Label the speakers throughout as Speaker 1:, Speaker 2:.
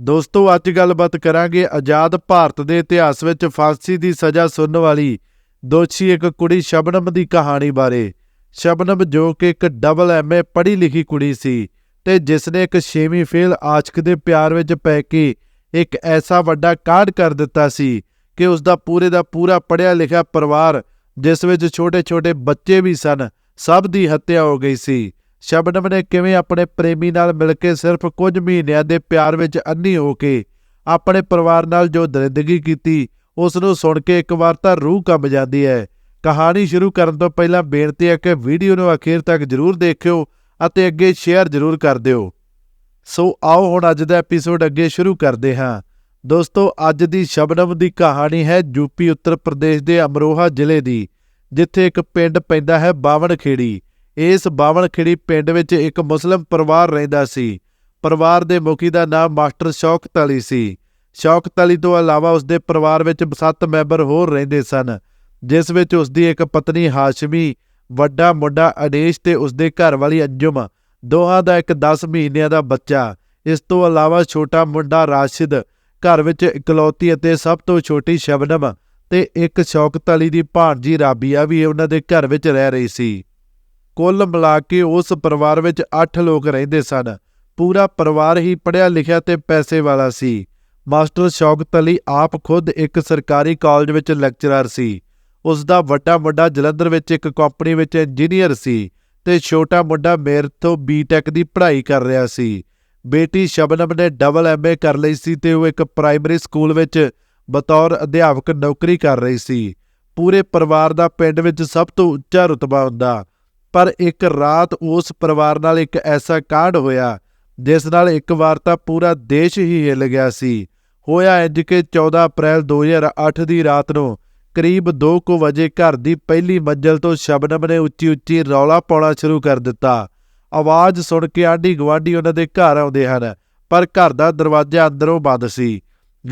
Speaker 1: ਦੋਸਤੋ, ਅੱਜ ਗੱਲਬਾਤ ਕਰਾਂਗੇ ਆਜ਼ਾਦ ਭਾਰਤ ਦੇ ਇਤਿਹਾਸ ਵਿੱਚ ਫਾਂਸੀ ਦੀ ਸਜ਼ਾ ਸੁਣਨ ਵਾਲੀ ਦੋਸ਼ੀ ਇੱਕ ਕੁੜੀ ਸ਼ਬਨਮ ਦੀ ਕਹਾਣੀ ਬਾਰੇ। ਸ਼ਬਨਮ ਜੋ ਕਿ ਇੱਕ ਡਬਲ ਐਮਏ ਪੜ੍ਹੀ ਲਿਖੀ ਕੁੜੀ ਸੀ ਤੇ ਜਿਸ ਨੇ ਇੱਕ ਛੇਵੀਂ ਫੇਲ ਆਸ਼ਕ ਦੇ ਪਿਆਰ ਵਿੱਚ ਪੈ ਕੇ ਇੱਕ ਐਸਾ ਵੱਡਾ ਕਾਂਡ ਕਰ ਦਿੱਤਾ ਸੀ ਕਿ ਉਸ ਦਾ ਪੂਰੇ ਦਾ ਪੂਰਾ ਪੜ੍ਹਿਆ ਲਿਖਿਆ ਪਰਿਵਾਰ, ਜਿਸ ਵਿੱਚ ਛੋਟੇ-ਛੋਟੇ ਬੱਚੇ ਵੀ ਸਨ, ਸਭ ਦੀ ਹੱਤਿਆ ਹੋ ਗਈ ਸੀ। ਸ਼ਬਨਮ ਨੇ ਕਿਵੇਂ ਆਪਣੇ ਪ੍ਰੇਮੀ ਨਾਲ ਮਿਲ ਕੇ ਸਿਰਫ ਕੁਝ ਮਹੀਨਿਆਂ ਦੇ ਪਿਆਰ ਵਿੱਚ ਅੰਨੀ ਹੋ ਕੇ ਆਪਣੇ ਪਰਿਵਾਰ ਨਾਲ ਜੋ ਦਰਿੰਦਗੀ ਕੀਤੀ ਉਸ ਨੂੰ ਸੁਣ ਕੇ ਇੱਕ ਵਾਰ ਤਾਂ ਰੂਹ ਕੰਬ ਜਾਂਦੀ ਹੈ। ਕਹਾਣੀ ਸ਼ੁਰੂ ਕਰਨ ਤੋਂ ਪਹਿਲਾਂ ਬੇਨਤੀ ਹੈ ਕਿ ਵੀਡੀਓ ਨੂੰ ਅਖੀਰ ਤੱਕ ਜ਼ਰੂਰ ਦੇਖਿਓ ਅਤੇ ਅੱਗੇ ਸ਼ੇਅਰ ਜ਼ਰੂਰ ਕਰ ਦਿਓ। ਸੋ ਆਓ ਹੁਣ ਅੱਜ ਦਾ ਐਪੀਸੋਡ ਅੱਗੇ ਸ਼ੁਰੂ ਕਰਦੇ ਹਾਂ। ਦੋਸਤੋ, ਅੱਜ ਦੀ ਸ਼ਬਨਮ ਦੀ ਕਹਾਣੀ ਹੈ ਯੂਪੀ ਉੱਤਰ ਪ੍ਰਦੇਸ਼ ਦੇ ਅਮਰੋਹਾ ਜ਼ਿਲ੍ਹੇ ਦੀ, ਜਿੱਥੇ ਇੱਕ ਪਿੰਡ ਪੈਂਦਾ ਹੈ ਬਾਵਣਖੇੜੀ ਇਸ ਬਾਵਣਖੇੜੀ ਪਿੰਡ ਵਿੱਚ ਇੱਕ ਮੁਸਲਮ ਪਰਿਵਾਰ ਰਹਿੰਦਾ ਸੀ। ਪਰਿਵਾਰ ਦੇ ਮੁਖੀ ਦਾ ਨਾਮ ਮਾਸਟਰ ਸ਼ੌਕਤ ਅਲੀ ਸੀ। ਸ਼ੌਕਤ ਅਲੀ ਤੋਂ ਇਲਾਵਾ ਉਸ ਦੇ ਪਰਿਵਾਰ ਵਿੱਚ 7 ਮੈਂਬਰ ਹੋਰ ਰਹਿੰਦੇ ਸਨ, ਜਿਸ ਵਿੱਚ ਉਸ ਦੀ ਇੱਕ ਪਤਨੀ ਹਾਸ਼ਮੀ, ਵੱਡਾ ਮੁੰਡਾ ਅਨੇਸ਼ ਤੇ ਉਸ ਦੇ ਘਰ ਵਾਲੀ ਅੰਜੁਮ, ਦੋਹਾਂ ਦਾ ਇੱਕ 10 ਮਹੀਨਿਆਂ ਦਾ ਬੱਚਾ। ਇਸ ਤੋਂ ਇਲਾਵਾ ਛੋਟਾ ਮੁੰਡਾ ਰਾਸ਼ਿਦ, ਘਰ ਵਿੱਚ ਇਕਲੌਤੀ ਅਤੇ ਸਭ ਤੋਂ ਛੋਟੀ ਸ਼ਬਨਮ ਤੇ ਇੱਕ ਸ਼ੌਕਤ ਅਲੀ ਦੀ ਭਾਣਜੀ ਰਾਬੀਆ ਵੀ ਉਹਨਾਂ ਦੇ ਘਰ ਵਿੱਚ ਰਹਿ ਰਹੀ ਸੀ। ਕੁੱਲ ਮਿਲਾ ਕੇ ਉਸ ਪਰਿਵਾਰ ਵਿੱਚ 8 ਲੋਕ ਰਹਿੰਦੇ ਸਨ। ਪੂਰਾ ਪਰਿਵਾਰ ਹੀ ਪੜ੍ਹਿਆ ਲਿਖਿਆ ਤੇ ਪੈਸੇ ਵਾਲਾ ਸੀ। ਮਾਸਟਰ ਸ਼ੌਕਤ ਅਲੀ ਆਪ ਖੁਦ ਇੱਕ ਸਰਕਾਰੀ ਕਾਲਜ ਵਿੱਚ ਲੈਕਚਰਰ ਸੀ। ਉਸ ਦਾ ਵੱਡਾ ਮੁੰਡਾ ਜਲੰਧਰ ਵਿੱਚ ਇੱਕ ਕੰਪਨੀ ਵਿੱਚ ਇੰਜੀਨੀਅਰ ਸੀ ਤੇ ਛੋਟਾ ਮੁੰਡਾ ਮੇਰ ਤੋਂ ਬੀਟੈਕ ਦੀ ਪੜ੍ਹਾਈ ਕਰ ਰਿਹਾ ਸੀ। ਬੇਟੀ ਸ਼ਬਨਮ ਨੇ ਡਬਲ ਐਮਏ ਕਰ ਲਈ ਸੀ ਤੇ ਉਹ ਇੱਕ ਪ੍ਰਾਇਮਰੀ ਸਕੂਲ ਵਿੱਚ ਬਤੌਰ ਅਧਿਆਪਕ ਨੌਕਰੀ ਕਰ ਰਹੀ ਸੀ। ਪੂਰੇ ਪਰਿਵਾਰ ਦਾ ਪਿੰਡ ਵਿੱਚ ਸਭ ਤੋਂ ਉੱਚਾ ਰੁਤਬਾ ਹੁੰਦਾ। ਪਰ ਇੱਕ ਰਾਤ ਉਸ ਪਰਿਵਾਰ ਨਾਲ ਇੱਕ ਐਸਾ ਕਾਂਡ ਹੋਇਆ, ਜਿਸ ਨਾਲ ਇੱਕ ਵਾਰ ਤਾਂ ਪੂਰਾ ਦੇਸ਼ ਹੀ ਹਿੱਲ ਗਿਆ ਸੀ। ਹੋਇਆ ਇੰਜ ਕਿ 14 ਅਪ੍ਰੈਲ 2008 ਦੀ ਰਾਤ ਨੂੰ ਕਰੀਬ 2:00 ਵਜੇ ਘਰ ਦੀ ਪਹਿਲੀ ਮੰਜ਼ਲ ਤੋਂ ਸ਼ਬਨਮ ਨੇ ਉੱਚੀ-ਉੱਚੀ ਰੌਲਾ ਪਾਉਣਾ ਸ਼ੁਰੂ ਕਰ ਦਿੱਤਾ। ਆਵਾਜ਼ ਸੁਣ ਕੇ ਆਂਢੀ ਗਵਾਂਢੀ ਉਹਨਾਂ ਦੇ ਘਰ ਆਉਂਦੇ ਹਨ, ਪਰ ਘਰ ਦਾ ਦਰਵਾਜ਼ਾ ਅੰਦਰੋਂ ਬੰਦ ਸੀ।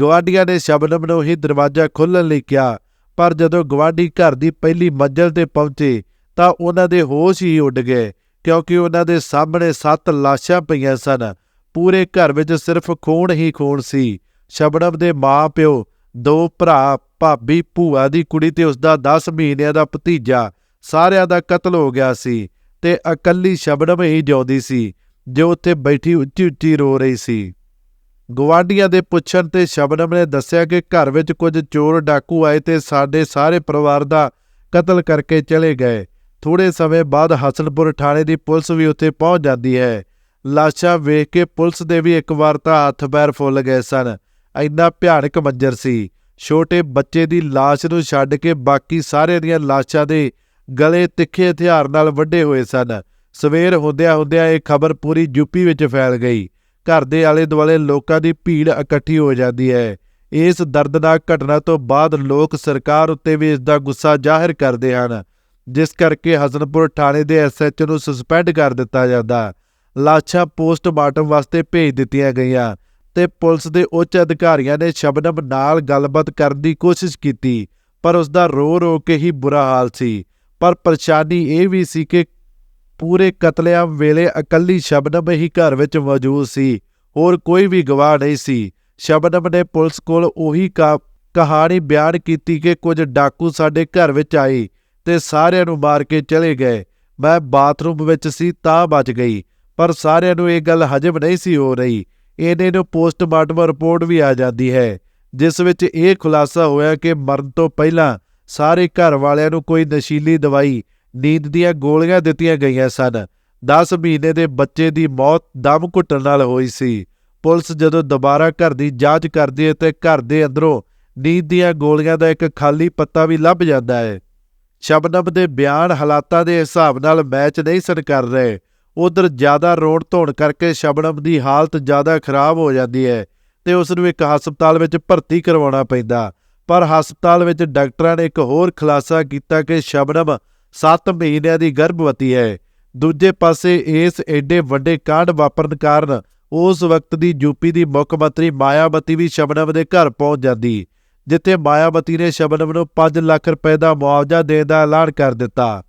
Speaker 1: ਗਵਾਂਢੀਆਂ ਨੇ ਸ਼ਬਨਮ ਨੂੰ ਹੀ ਦਰਵਾਜ਼ਾ ਖੋਲ੍ਹਣ ਲਈ ਕਿਹਾ, ਪਰ ਜਦੋਂ ਗਵਾਂਢੀ ਘਰ ਦੀ ਪਹਿਲੀ ਮੰਜ਼ਲ ਤੇ ਪਹੁੰਚੇ ਤਾਂ ਉਹਨਾਂ ਦੇ ਹੋਸ਼ ਹੀ ਉੱਡ ਗਏ, ਕਿਉਂਕਿ ਉਹਨਾਂ ਦੇ ਸਾਹਮਣੇ ਸੱਤ ਲਾਸ਼ਾਂ ਪਈਆਂ ਸਨ। ਪੂਰੇ ਘਰ ਵਿੱਚ ਸਿਰਫ ਖੂਨ ਹੀ ਖੂਨ ਸੀ। ਸ਼ਬਨਮ ਦੇ ਮਾਂ-ਪਿਓ, ਦੋ ਭਰਾ, ਭਾਬੀ, ਭੂਆ ਦੀ ਕੁੜੀ ਤੇ ਉਸ ਦਾ 10 ਮਹੀਨਿਆਂ ਦਾ ਭਤੀਜਾ, ਸਾਰਿਆਂ ਦਾ ਕਤਲ ਹੋ ਗਿਆ ਸੀ ਤੇ ਇਕੱਲੀ ਸ਼ਬਨਮ ਹੀ ਜਿਉਂਦੀ ਸੀ, ਜੋ ਉੱਥੇ ਬੈਠੀ ਉੱਚੀ-ਉੱਚੀ ਰੋ ਰਹੀ ਸੀ। ਗਵਾਂਢੀਆਂ ਦੇ ਪੁੱਛਣ ਤੇ ਸ਼ਬਨਮ ਨੇ ਦੱਸਿਆ ਕਿ ਘਰ ਵਿੱਚ ਕੁਝ ਚੋਰ ਡਾਕੂ ਆਏ ਤੇ ਸਾਡੇ ਸਾਰੇ ਪਰਿਵਾਰ ਦਾ ਕਤਲ ਕਰਕੇ ਚਲੇ ਗਏ। ਥੋੜੇ ਸਮੇਂ ਬਾਅਦ ਹਸਨਪੁਰ ਥਾਣੇ ਦੀ ਪੁਲਿਸ ਵੀ ਉੱਥੇ ਪਹੁੰਚ ਜਾਂਦੀ ਹੈ। ਲਾਸ਼ਾਂ ਵੇਖ ਕੇ ਪੁਲਿਸ ਦੇ ਵੀ ਇੱਕ ਵਾਰ ਤਾਂ ਹੱਥ ਪੈਰ ਫੁੱਲ ਗਏ ਸਨ। ਇੰਨਾ ਭਿਆਨਕ ਮੰਜ਼ਰ ਸੀ। ਛੋਟੇ ਬੱਚੇ ਦੀ ਲਾਸ਼ ਨੂੰ ਛੱਡ ਕੇ ਬਾਕੀ ਸਾਰਿਆਂ ਦੀਆਂ ਲਾਸ਼ਾਂ ਦੇ ਗਲੇ ਤਿੱਖੇ ਹਥਿਆਰ ਨਾਲ ਵੱਢੇ ਹੋਏ ਸਨ। ਸਵੇਰ ਹੁੰਦਿਆਂ ਹੁੰਦਿਆਂ ਇਹ ਖਬਰ ਪੂਰੀ ਯੂਪੀ ਵਿੱਚ ਫੈਲ ਗਈ। ਘਰ ਦੇ ਆਲੇ ਦੁਆਲੇ ਲੋਕਾਂ ਦੀ ਭੀੜ ਇਕੱਠੀ ਹੋ ਜਾਂਦੀ ਹੈ। ਇਸ ਦਰਦਨਾਕ ਘਟਨਾ ਤੋਂ ਬਾਅਦ ਲੋਕ ਸਰਕਾਰ ਉੱਤੇ ਵੀ ਇਸ ਦਾ ਗੁੱਸਾ ਜ਼ਾਹਿਰ ਕਰਦੇ ਹਨ। ਜਿਸ ਕਰਕੇ ਹਸਨਪੁਰ ਥਾਣੇ ਦੇ ਐਸਐਚ ਨੂੰ ਸਸਪੈਂਡ ਕਰ ਦਿੱਤਾ ਜਾਂਦਾ। ਲਾਸ਼ਾਂ ਪੋਸਟਮਾਰਟਮ ਵਾਸਤੇ ਭੇਜ ਦਿੱਤੀਆਂ ਗਈਆਂ ਤੇ ਪੁਲਿਸ ਦੇ ਉੱਚ ਅਧਿਕਾਰੀਆਂ ਨੇ ਸ਼ਬਨਮ ਨਾਲ ਗੱਲਬਾਤ ਕਰਨ ਦੀ ਕੋਸ਼ਿਸ਼ ਕੀਤੀ, ਪਰ ਉਸ ਦਾ ਰੋ ਰੋ ਕੇ ਹੀ ਬੁਰਾ ਹਾਲ ਸੀ। ਪਰ ਪਰੇਸ਼ਾਨੀ ਇਹ ਵੀ ਸੀ ਕਿ ਪੂਰੇ ਕਤਲੇਆਮ ਵੇਲੇ ਇਕੱਲੀ ਸ਼ਬਨਮ ਹੀ ਘਰ ਵਿੱਚ ਮੌਜੂਦ ਸੀ, ਹੋਰ ਕੋਈ ਵੀ ਗਵਾਹ ਨਹੀਂ ਸੀ। ਸ਼ਬਨਮ ਨੇ ਪੁਲਿਸ ਕੋਲ ਉਹੀ ਕਹਾਣੀ ਬਿਆਨ ਕੀਤੀ ਕਿ ਕੁਝ ਡਾਕੂ ਸਾਡੇ ਘਰ ਵਿੱਚ ਆਏ। ਤੇ ਸਾਰਿਆਂ ਨੂੰ ਮਾਰ ਕੇ ਚਲੇ ਗਏ। ਮੈਂ ਬਾਥਰੂਮ ਵਿੱਚ ਸੀ ਤਾਂ ਬਚ ਗਈ, ਪਰ ਸਾਰਿਆਂ ਨੂੰ ਇਹ ਗੱਲ ਹਜਮ ਨਹੀਂ ਸੀ ਹੋ ਰਹੀ। ਇਹਨੇ ਨੂੰ ਪੋਸਟਮਾਰਟਮ ਰਿਪੋਰਟ ਵੀ ਆ ਜਾਂਦੀ ਹੈ, ਜਿਸ ਵਿੱਚ ਇਹ ਖੁਲਾਸਾ ਹੋਇਆ ਕਿ ਮਰਨ ਤੋਂ ਪਹਿਲਾਂ ਸਾਰੇ ਘਰ ਵਾਲਿਆਂ ਨੂੰ ਕੋਈ ਨਸ਼ੀਲੀ ਦਵਾਈ ਨੀਂਦ ਦੀਆਂ ਗੋਲੀਆਂ ਦਿੱਤੀਆਂ ਗਈਆਂ ਸਨ। 10 ਮਹੀਨੇ ਦੇ ਬੱਚੇ ਦੀ ਮੌਤ ਦਮ ਘੁੱਟਣ ਨਾਲ ਹੋਈ ਸੀ। ਪੁਲਿਸ ਜਦੋਂ ਦੁਬਾਰਾ ਘਰ ਦੀ ਜਾਂਚ ਕਰਦੀ ਹੈ ਤੇ ਘਰ ਦੇ ਅੰਦਰੋਂ ਨੀਂਦ ਦੀਆਂ ਗੋਲੀਆਂ ਦਾ ਇੱਕ ਖਾਲੀ ਪੱਤਾ ਵੀ ਲੱਭ ਜਾਂਦਾ ਹੈ। ਸ਼ਬਨਮ ਦੇ ਬਿਆਨ ਹਾਲਾਤਾਂ ਦੇ ਹਿਸਾਬ ਨਾਲ ਮੈਚ ਨਹੀਂ ਸਨ ਕਰ ਰਹੇ। ਉਧਰ ਜ਼ਿਆਦਾ ਰੋਡ ਧੋਣ ਕਰਕੇ ਸ਼ਬਨਮ ਦੀ ਹਾਲਤ ਜ਼ਿਆਦਾ ਖਰਾਬ ਹੋ ਜਾਂਦੀ ਹੈ ਤੇ ਉਸ ਨੂੰ ਇੱਕ ਹਸਪਤਾਲ ਵਿੱਚ ਭਰਤੀ ਕਰਵਾਉਣਾ ਪੈਂਦਾ। ਪਰ ਹਸਪਤਾਲ ਵਿੱਚ ਡਾਕਟਰਾਂ ਨੇ ਇੱਕ ਹੋਰ ਖੁਲਾਸਾ ਕੀਤਾ ਕਿ ਸ਼ਬਨਮ 7 ਮਹੀਨਿਆਂ ਦੀ ਗਰਭਵਤੀ ਹੈ। ਦੂਜੇ ਪਾਸੇ ਇਸ ਐਡੇ ਵੱਡੇ ਕਾਂਡ ਵਾਪਰਨ ਕਾਰਨ ਉਸ ਵਕਤ ਦੀ ਯੂਪੀ ਦੀ ਮੁੱਖ ਮੰਤਰੀ ਮਾਇਆਵਤੀ ਵੀ ਸ਼ਬਨਮ ਦੇ ਘਰ ਪਹੁੰਚ ਜਾਂਦੀ। ਜਿੱਥੇ ਮਾਇਆਵਤੀ ਨੇ ਸ਼ਬਨਮ ਨੂੰ 5 ਲੱਖ ਰੁਪਏ ਦਾ ਮੁਆਵਜ਼ਾ ਦੇਣ ਦਾ ਐਲਾਨ ਕਰ ਦਿੱਤਾ।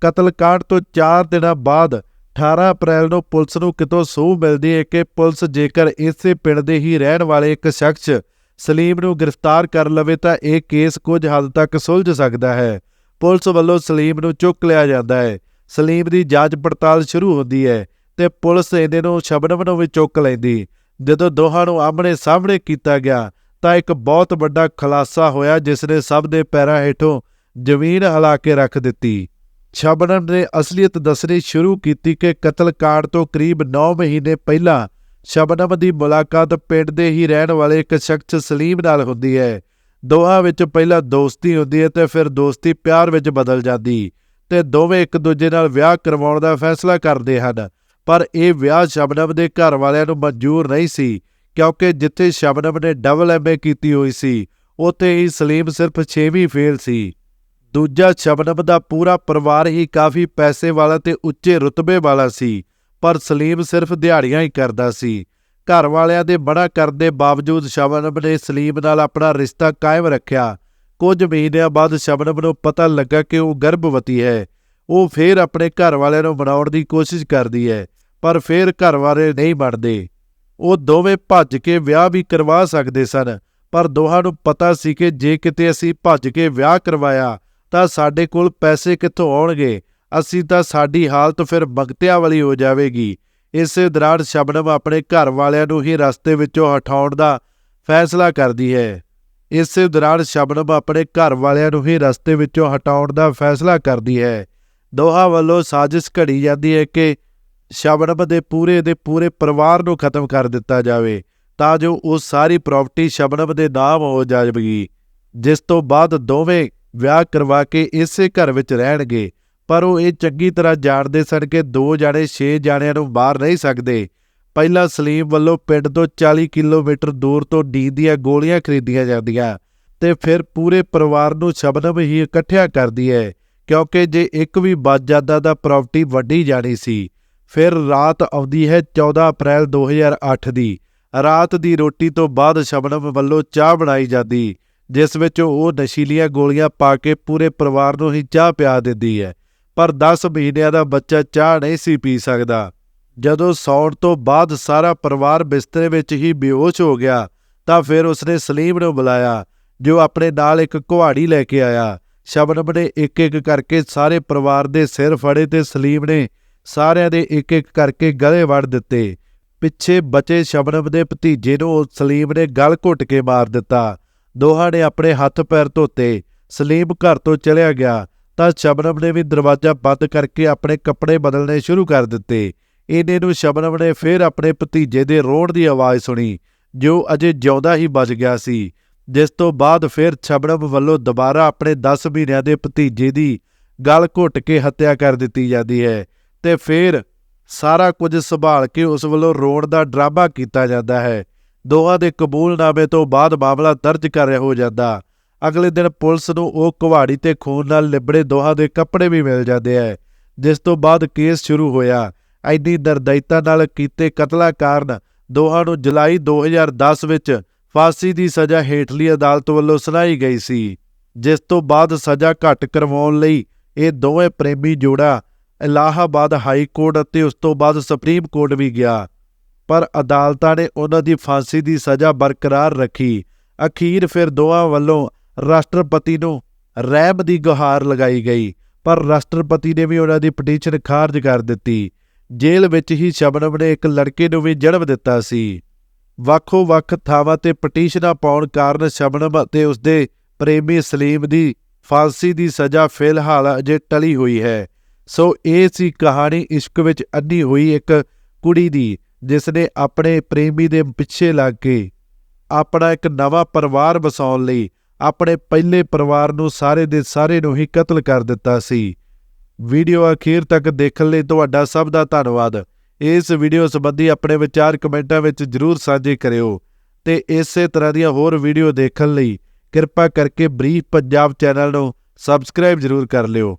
Speaker 1: ਕਤਲकांड ਤੋਂ 4 ਦਿਨਾਂ ਬਾਅਦ 18 ਅਪ੍ਰੈਲ ਨੂੰ ਪੁਲਿਸ ਨੂੰ ਕਿਤੋਂ ਸੂਹ ਮਿਲਦੀ ਹੈ ਕਿ ਪੁਲਿਸ ਜੇਕਰ ਇਸੇ ਪਿੰਡ ਦੇ ਹੀ ਰਹਿਣ ਵਾਲੇ ਇੱਕ ਸ਼ਖਸ ਸਲੀਮ ਨੂੰ ਗ੍ਰਿਫਤਾਰ ਕਰ ਲਵੇ ਤਾਂ ਇਹ ਕੇਸ ਕੁਝ ਹੱਦ ਤੱਕ ਸੁਲਝ ਸਕਦਾ ਹੈ। ਪੁਲਿਸ ਵੱਲੋਂ ਸਲੀਮ ਨੂੰ ਚੁੱਕ ਲਿਆ ਜਾਂਦਾ ਹੈ। ਸਲੀਮ ਦੀ ਜਾਂਚ ਪੜਤਾਲ ਸ਼ੁਰੂ ਹੁੰਦੀ ਹੈ ਤੇ ਪੁਲਿਸ ਇਹਦੇ ਨੂੰ ਸ਼ਬਨਮ ਨੂੰ ਵੀ ਚੁੱਕ ਲੈਂਦੀ। ਜਦੋਂ ਦੋਹਾਂ ਨੂੰ ਆਮਣੇ ਸਾਹਮਣੇ ਕੀਤਾ ਗਿਆ ਤਾਂ ਇੱਕ ਬਹੁਤ ਵੱਡਾ ਖੁਲਾਸਾ ਹੋਇਆ ਜਿਸ ਨੇ ਸਭ ਦੇ ਪੈਰਾਂ ਹੇਠੋਂ ਜ਼ਮੀਨ ਹਿਲਾ ਕੇ ਰੱਖ ਦਿੱਤੀ। ਸ਼ਬਨਮ ਨੇ ਅਸਲੀਅਤ ਦੱਸਣੀ ਸ਼ੁਰੂ ਕੀਤੀ ਕਿ ਕਤਲਕਾਂਡ ਤੋਂ ਕਰੀਬ 9 ਮਹੀਨੇ ਪਹਿਲਾਂ ਸ਼ਬਨਮ ਦੀ ਮੁਲਾਕਾਤ ਪਿੰਡ ਦੇ ਹੀ ਰਹਿਣ ਵਾਲੇ ਇੱਕ ਸ਼ਖਸ ਸਲੀਮ ਨਾਲ ਹੁੰਦੀ ਹੈ। ਦੋਹਾਂ ਵਿੱਚ ਪਹਿਲਾਂ ਦੋਸਤੀ ਹੁੰਦੀ ਹੈ ਤੇ ਫਿਰ ਦੋਸਤੀ ਪਿਆਰ ਵਿੱਚ ਬਦਲ ਜਾਂਦੀ ਤੇ ਦੋਵੇਂ ਇੱਕ ਦੂਜੇ ਨਾਲ ਵਿਆਹ ਕਰਵਾਉਣ ਦਾ ਫੈਸਲਾ ਕਰਦੇ ਹਨ। ਪਰ ਇਹ ਵਿਆਹ ਸ਼ਬਨਮ ਦੇ ਘਰ ਵਾਲਿਆਂ ਨੂੰ ਮਨਜ਼ੂਰ ਨਹੀਂ ਸੀ। ਕਿਉਂਕਿ ਜਿੱਥੇ ਸ਼ਬਨਮ ਨੇ ਡਬਲ ਐਮਏ ਕੀਤੀ ਹੋਈ ਸੀ, ਉੱਥੇ ਹੀ ਸਲੀਮ ਸਿਰਫ 6ਵੀਂ ਫੇਲ ਸੀ। ਦੂਜਾ ਸ਼ਬਨਮ ਦਾ ਪੂਰਾ ਪਰਿਵਾਰ ਹੀ ਕਾਫੀ ਪੈਸੇ ਵਾਲਾ ਤੇ ਉੱਚੇ ਰੁਤਬੇ ਵਾਲਾ ਸੀ, ਪਰ ਸਲੀਮ ਸਿਰਫ ਦਿਹਾੜੀਆਂ ਹੀ ਕਰਦਾ ਸੀ। ਘਰ ਵਾਲਿਆਂ ਦੇ ਮਨਾ ਕਰਨ ਦੇ ਬਾਵਜੂਦ ਸ਼ਬਨਮ ਨੇ ਸਲੀਮ ਨਾਲ ਆਪਣਾ ਰਿਸ਼ਤਾ ਕਾਇਮ ਰੱਖਿਆ। ਕੁਝ ਮਹੀਨਿਆਂ ਬਾਅਦ ਸ਼ਬਨਮ ਨੂੰ ਪਤਾ ਲੱਗਾ ਕਿ ਉਹ ਗਰਭਵਤੀ ਹੈ। ਉਹ ਫੇਰ ਆਪਣੇ ਘਰ ਵਾਲਿਆਂ ਨੂੰ ਮਨਾਉਣ ਦੀ ਕੋਸ਼ਿਸ਼ ਕਰਦੀ ਹੈ, ਪਰ ਫੇਰ ਘਰ ਵਾਲੇ ਨਹੀਂ ਮੰਨਦੇ। ਉਹ ਦੋਵੇਂ ਭੱਜ ਕੇ ਵਿਆਹ ਵੀ ਕਰਵਾ ਸਕਦੇ ਸਨ, ਪਰ ਦੋਹਾਂ ਨੂੰ ਪਤਾ ਸੀ ਕਿ ਜੇ ਕਿਤੇ ਅਸੀਂ ਭੱਜ ਕੇ ਵਿਆਹ ਕਰਵਾਇਆ, ਤਾਂ ਸਾਡੇ ਕੋਲ ਪੈਸੇ ਕਿੱਥੋਂ ਆਉਣਗੇ? ਅਸੀਂ ਤਾਂ ਸਾਡੀ ਹਾਲਤ ਫਿਰ ਬਗਤਿਆਂ ਵਾਲੀ ਹੋ ਜਾਵੇਗੀ। ਇਸੇ ਦੌਰਾਨ ਸ਼ਬਨਮ ਆਪਣੇ ਘਰ ਵਾਲਿਆਂ ਨੂੰ ਹੀ ਰਸਤੇ ਵਿੱਚੋਂ ਹਟਾਉਣ ਦਾ ਫੈਸਲਾ ਕਰਦੀ ਹੈ। ਇਸੇ ਦੌਰਾਨ ਸ਼ਬਨਮ ਆਪਣੇ ਘਰ ਵਾਲਿਆਂ ਨੂੰ ਹੀ ਰਸਤੇ ਵਿੱਚੋਂ ਹਟਾਉਣ ਦਾ ਫੈਸਲਾ ਕਰਦੀ ਹੈ। ਦੋਹਾਂ ਵੱਲੋਂ ਸਾਜ਼ਿਸ਼ ਘੜੀ ਜਾਂਦੀ ਹੈ ਕਿ ਸ਼ਬਨਮ ਦੇ ਪੂਰੇ ਦੇ ਪੂਰੇ ਪਰਿਵਾਰ ਨੂੰ ਖਤਮ ਕਰ ਦਿੱਤਾ ਜਾਵੇ, ਤਾਂ ਜੋ ਉਹ ਸਾਰੀ ਪ੍ਰਾਪਰਟੀ ਸ਼ਬਨਮ ਦੇ ਨਾਮ ਹੋ ਜਾਵੇਗੀ, ਜਿਸ ਤੋਂ ਬਾਅਦ ਦੋਵੇਂ ਵਿਆਹ ਕਰਵਾ ਕੇ ਇਸੇ ਘਰ ਵਿੱਚ ਰਹਿਣਗੇ। ਪਰ ਉਹ ਇਹ ਚੰਗੀ ਤਰ੍ਹਾਂ ਜਾਣਦੇ ਸਨ ਕਿ ਦੋ ਜਾਣੇ 6 ਜਾਣਿਆਂ ਨੂੰ ਮਾਰ ਨਹੀਂ ਸਕਦੇ। ਪਹਿਲਾਂ ਸਲੀਮ ਵੱਲੋਂ ਪਿੰਡ ਤੋਂ 40 ਕਿਲੋਮੀਟਰ ਦੂਰ ਤੋਂ ਡੀਨ ਦੀਆਂ ਗੋਲੀਆਂ ਖਰੀਦੀਆਂ ਜਾਂਦੀਆਂ ਤੇ ਫਿਰ ਪੂਰੇ ਪਰਿਵਾਰ ਨੂੰ ਸ਼ਬਨਮ ਹੀ ਇਕੱਠਿਆ ਕਰਦੀ ਹੈ, ਕਿਉਂਕਿ ਜੇ ਇੱਕ ਵੀ ਬਚ ਜਾਂਦਾ ਤਾਂ ਪ੍ਰਾਪਰਟੀ ਵੱਡੀ ਜਾਣੀ ਸੀ ਫਿਰ ਰਾਤ ਆਉਂਦੀ ਹੈ 14 ਅਪ੍ਰੈਲ 2008 ਦੀ। ਰਾਤ ਦੀ ਰੋਟੀ ਤੋਂ ਬਾਅਦ ਸ਼ਬਨਮ ਵੱਲੋਂ ਚਾਹ ਬਣਾਈ ਜਾਂਦੀ, ਜਿਸ ਵਿੱਚ ਉਹ ਨਸ਼ੀਲੀਆਂ ਗੋਲੀਆਂ ਪਾ ਕੇ ਪੂਰੇ ਪਰਿਵਾਰ ਨੂੰ ਹੀ ਚਾਹ ਪਿਆ ਦਿੰਦੀ ਹੈ। ਪਰ 10 ਮਹੀਨਿਆਂ ਦਾ ਬੱਚਾ ਚਾਹ ਨਹੀਂ ਸੀ ਪੀ ਸਕਦਾ। ਜਦੋਂ ਸੌਣ ਤੋਂ ਬਾਅਦ ਸਾਰਾ ਪਰਿਵਾਰ ਬਿਸਤਰੇ ਵਿੱਚ ਹੀ ਬੇਹੋਸ਼ ਹੋ ਗਿਆ, ਤਾਂ ਫਿਰ ਉਸਨੇ ਸਲੀਮ ਨੂੰ ਬੁਲਾਇਆ, ਜੋ ਆਪਣੇ ਨਾਲ ਇੱਕ ਕੁਹਾੜੀ ਲੈ ਕੇ ਆਇਆ। ਸ਼ਬਨਮ ਨੇ ਇੱਕ ਇੱਕ ਕਰਕੇ ਸਾਰੇ ਪਰਿਵਾਰ ਦੇ ਸਿਰ ਫੜੇ ਤੇ ਸਲੀਮ ਨੇ ਸਾਰਿਆਂ ਦੇ ਇੱਕ ਇੱਕ ਕਰਕੇ ਗਲੇ ਵੜ ਦਿੱਤੇ। ਪਿੱਛੇ ਬਚੇ ਸ਼ਬਨਮ ਦੇ ਭਤੀਜੇ ਨੂੰ ਸਲੀਮ ਨੇ ਗਲ ਘੁੱਟ ਕੇ ਮਾਰ ਦਿੱਤਾ। ਦੋਹਾਂ ਨੇ ਆਪਣੇ ਹੱਥ ਪੈਰ ਧੋਤੇ। ਸਲੀਮ ਘਰ ਤੋਂ ਚਲਿਆ ਗਿਆ, ਤਾਂ ਸ਼ਬਨਮ ਨੇ ਵੀ ਦਰਵਾਜ਼ਾ ਬੰਦ ਕਰਕੇ ਆਪਣੇ ਕੱਪੜੇ ਬਦਲਣੇ ਸ਼ੁਰੂ ਕਰ ਦਿੱਤੇ। ਇਹਨੇ ਨੂੰ ਸ਼ਬਨਮ ਨੇ ਫਿਰ ਆਪਣੇ ਭਤੀਜੇ ਦੇ ਰੋਣ ਦੀ ਆਵਾਜ਼ ਸੁਣੀ, ਜੋ ਅਜੇ ਜਿਉਂਦਾ ਹੀ ਬਚ ਗਿਆ ਸੀ। ਜਿਸ ਤੋਂ ਬਾਅਦ ਫਿਰ ਸ਼ਬਨਮ ਵੱਲੋਂ ਦੁਬਾਰਾ ਆਪਣੇ 10 ਮਹੀਨਿਆਂ ਦੇ ਭਤੀਜੇ ਦੀ ਗਲ ਘੁੱਟ ਕੇ ਹੱਤਿਆ ਕਰ ਦਿੱਤੀ ਜਾਂਦੀ ਹੈ। ਤੇ ਫਿਰ ਸਾਰਾ ਕੁਝ ਸੰਭਾਲ ਕੇ ਉਸ ਵੱਲੋਂ ਰੋਣ ਦਾ ਡਰਾਮਾ ਕੀਤਾ ਜਾਂਦਾ ਹੈ। ਦੋਹਾਂ ਦੇ ਕਬੂਲਨਾਮੇ ਤੋਂ ਬਾਅਦ ਮਾਮਲਾ ਦਰਜ ਕਰ ਹੋ ਜਾਂਦਾ। ਅਗਲੇ ਦਿਨ ਪੁਲਿਸ ਨੂੰ ਉਹ ਕੁਹਾੜੀ ਤੇ ਖੂਨ ਨਾਲ ਲਿਬੜੇ ਦੋਹਾਂ ਦੇ ਕੱਪੜੇ ਵੀ ਮਿਲ ਜਾਂਦੇ ਐ ਜਿਸ ਤੋਂ ਬਾਅਦ ਕੇਸ ਸ਼ੁਰੂ ਹੋਇਆ। ਐਡੀ ਦਰਦਇਤਾ ਨਾਲ ਕੀਤੇ ਕਤਲਾਂ ਕਾਰਨ ਦੋਹਾਂ ਨੂੰ ਜੁਲਾਈ 2010 ਵਿੱਚ ਫਾਂਸੀ ਦੀ ਸਜ਼ਾ ਹੇਠਲੀ ਅਦਾਲਤ ਵੱਲੋਂ ਸੁਣਾਈ ਗਈ ਸੀ, ਜਿਸ ਤੋਂ ਬਾਅਦ ਸਜ਼ਾ ਘੱਟ ਕਰਵਾਉਣ ਲਈ ਇਹ ਦੋਵੇਂ ਪ੍ਰੇਮੀ ਜੋੜਾ ਇਲਾਹਾਬਾਦ ਹਾਈ ਕੋਰਟ ਅਤੇ ਉਸ ਤੋਂ ਬਾਅਦ ਸੁਪਰੀਮ ਕੋਰਟ ਵੀ ਗਿਆ। ਪਰ ਅਦਾਲਤਾਂ ਨੇ ਉਹਨਾਂ ਦੀ ਫਾਂਸੀ ਦੀ ਸਜ਼ਾ ਬਰਕਰਾਰ ਰੱਖੀ। ਅਖੀਰ ਫਿਰ ਦੋਹਾਂ ਵੱਲੋਂ ਰਾਸ਼ਟਰਪਤੀ ਨੂੰ ਰਹਿਮ ਦੀ ਗੁਹਾਰ ਲਗਾਈ ਗਈ। ਪਰ ਰਾਸ਼ਟਰਪਤੀ ਨੇ ਵੀ ਉਹਨਾਂ ਦੀ ਪਟੀਸ਼ਨ ਖਾਰਜ ਕਰ ਦਿੱਤੀ। ਜੇਲ੍ਹ ਵਿੱਚ ਹੀ ਸ਼ਬਨਮ ਨੇ ਇੱਕ ਲੜਕੇ ਨੂੰ ਵੀ ਜਨਮ ਦਿੱਤਾ ਸੀ। ਵੱਖੋ ਵੱਖ ਥਾਵਾਂ ਤੇ ਪਟੀਸ਼ਨਾਂ ਪਾਉਣ ਕਾਰਨ ਸ਼ਬਨਮ ਅਤੇ ਉਸਦੇ ਪ੍ਰੇਮੀ ਸਲੀਮ ਦੀ ਫਾਂਸੀ ਦੀ ਸਜ਼ਾ ਫਿਲਹਾਲ ਅਜੇ ਟਲੀ ਹੋਈ ਹੈ। ਸੋ ਇਹ ਸੀ ਕਹਾਣੀ ਇਸ਼ਕ ਵਿੱਚ ਅੰਨੀ ਹੋਈ ਇੱਕ ਕੁੜੀ ਦੀ ਜਿਸ ਨੇ ਆਪਣੇ ਪ੍ਰੇਮੀ ਦੇ ਪਿੱਛੇ ਲੱਗ ਕੇ ਆਪਣਾ ਇੱਕ ਨਵਾਂ ਪਰਿਵਾਰ ਵਸਾਉਣ ਲਈ ਆਪਣੇ ਪਹਿਲੇ ਪਰਿਵਾਰ ਨੂੰ ਸਾਰੇ ਦੇ ਸਾਰੇ ਨੂੰ ਹੀ ਕਤਲ ਕਰ ਦਿੱਤਾ ਸੀ। ਵੀਡੀਓ ਅਖੀਰ ਤੱਕ ਦੇਖਣ ਲਈ ਤੁਹਾਡਾ ਸਭ ਦਾ ਧੰਨਵਾਦ। ਇਸ ਵੀਡੀਓ ਸੰਬੰਧੀ ਆਪਣੇ ਵਿਚਾਰ ਕਮੈਂਟਾਂ ਵਿੱਚ ਜਰੂਰ ਸਾਂਝੇ ਕਰਿਓ ਤੇ ਇਸੇ ਤਰ੍ਹਾਂ ਦੀਆਂ ਹੋਰ ਵੀਡੀਓ ਦੇਖਣ ਲਈ ਕਿਰਪਾ ਕਰਕੇ ਬਰੀਫ ਪੰਜਾਬ ਚੈਨਲ ਨੂੰ ਸਬਸਕ੍ਰਾਈਬ ਜਰੂਰ ਕਰ ਲਿਓ।